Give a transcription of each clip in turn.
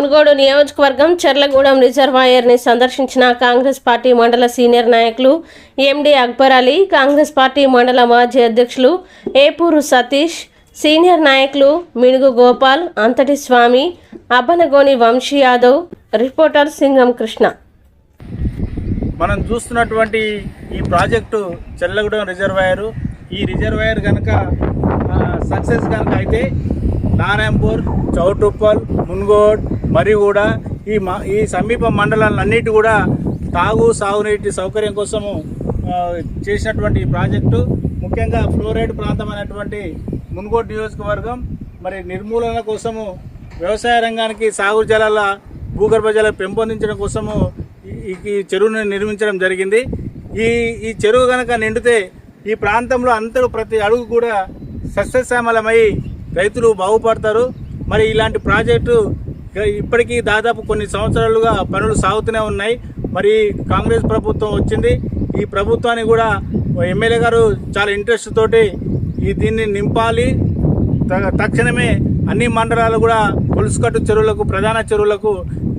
మునుగోడు నియోజకవర్గం చెర్లగూడెం రిజర్వాయర్ని సందర్శించిన కాంగ్రెస్ పార్టీ మండల సీనియర్ నాయకులు ఎండి అక్బర్ అలీ కాంగ్రెస్ పార్టీ మండల మాజీ అధ్యక్షులు ఏపూరు సతీష్ సీనియర్ నాయకులు మినుగు గోపాల్ అంతటి స్వామి అబ్బనగోని వంశీ యాదవ్ రిపోర్టర్ సింగం కృష్ణ. మనం చూస్తున్నటువంటి ఈ ప్రాజెక్టు చెల్లగూడెం రిజర్వాయర్. ఈ రిజర్వాయర్ కనుక సక్సెస్ కనుక అయితే నారాయణపూర్ చౌటుప్పల్ మున్గోడ్ మరి కూడా ఈ మ ఈ సమీప మండలాలన్నిటి కూడా తాగు సాగునీటి సౌకర్యం కోసము చేసినటువంటి ఈ ప్రాజెక్టు ముఖ్యంగా ఫ్లోరైడ్ ప్రాంతం అనేటువంటి మున్గోడ్ నియోజకవర్గం మరి నిర్మూలన కోసము వ్యవసాయ రంగానికి సాగు జలాల భూగర్భ జలాలు పెంపొందించడం కోసము ఈ- చెరువును నిర్మించడం జరిగింది. ఈ ఈ చెరువు కనుక నిండితే ఈ ప్రాంతంలో అందరూ ప్రతి అడుగు కూడా సస్యశ్యామలమై రైతులు బాగుపడతారు. మరి ఇలాంటి ప్రాజెక్టు ఇప్పటికీ దాదాపు కొన్ని సంవత్సరాలుగా పనులు సాగుతూనే ఉన్నాయి. మరి కాంగ్రెస్ ప్రభుత్వం వచ్చింది. ఈ ప్రభుత్వాన్ని కూడా ఎమ్మెల్యే గారు చాలా ఇంట్రెస్ట్ తోటి ఈ దీన్ని నింపాలి. తక్షణమే అన్ని మండలాలు కూడా కొలుసుకట్టు చెరువులకు ప్రధాన చెరువులకు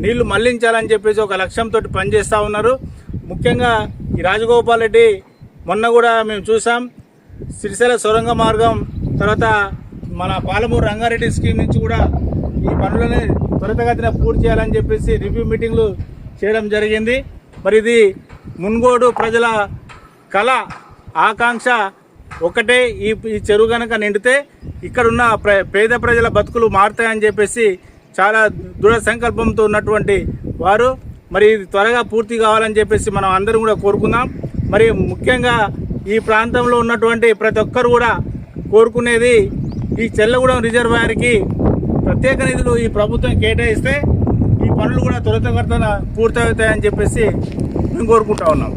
నీళ్ళు మళ్ళించాలని చెప్పేసి ఒక లక్ష్యంతో పనిచేస్తూ ఉన్నారు. ముఖ్యంగా ఈ రాజగోపాల్ రెడ్డి మొన్న కూడా మేము చూసాం. సిరిసిల సొరంగ మార్గం తర్వాత మన పాలమూరు రంగారెడ్డి స్కీమ్ నుంచి కూడా ఈ పనులని త్వరితగతిన పూర్తి చేయాలని చెప్పేసి రివ్యూ మీటింగ్లు చేయడం జరిగింది. మరి ఇది మున్గోడు ప్రజల కళ ఆకాంక్ష ఒకటే ఈ ఈ చెరువు కనుక నిండితే ఇక్కడున్న ప్ర పేద ప్రజల బతుకులు మారుతాయని చెప్పేసి చాలా దృఢ సంకల్పంతో ఉన్నటువంటి వారు. మరి ఇది త్వరగా పూర్తి కావాలని చెప్పేసి మనం అందరం కూడా కోరుకుందాం. మరి ముఖ్యంగా ఈ ప్రాంతంలో ఉన్నటువంటి ప్రతి ఒక్కరు కూడా కోరుకునేది ఈ చెల్లగూడెం రిజర్వాయర్కి ప్రత్యేక నిధులు ఈ ప్రభుత్వం కేటాయిస్తే ఈ పనులు కూడా త్వరితగతన పూర్తవుతాయని చెప్పేసి మేము కోరుకుంటా ఉన్నాం.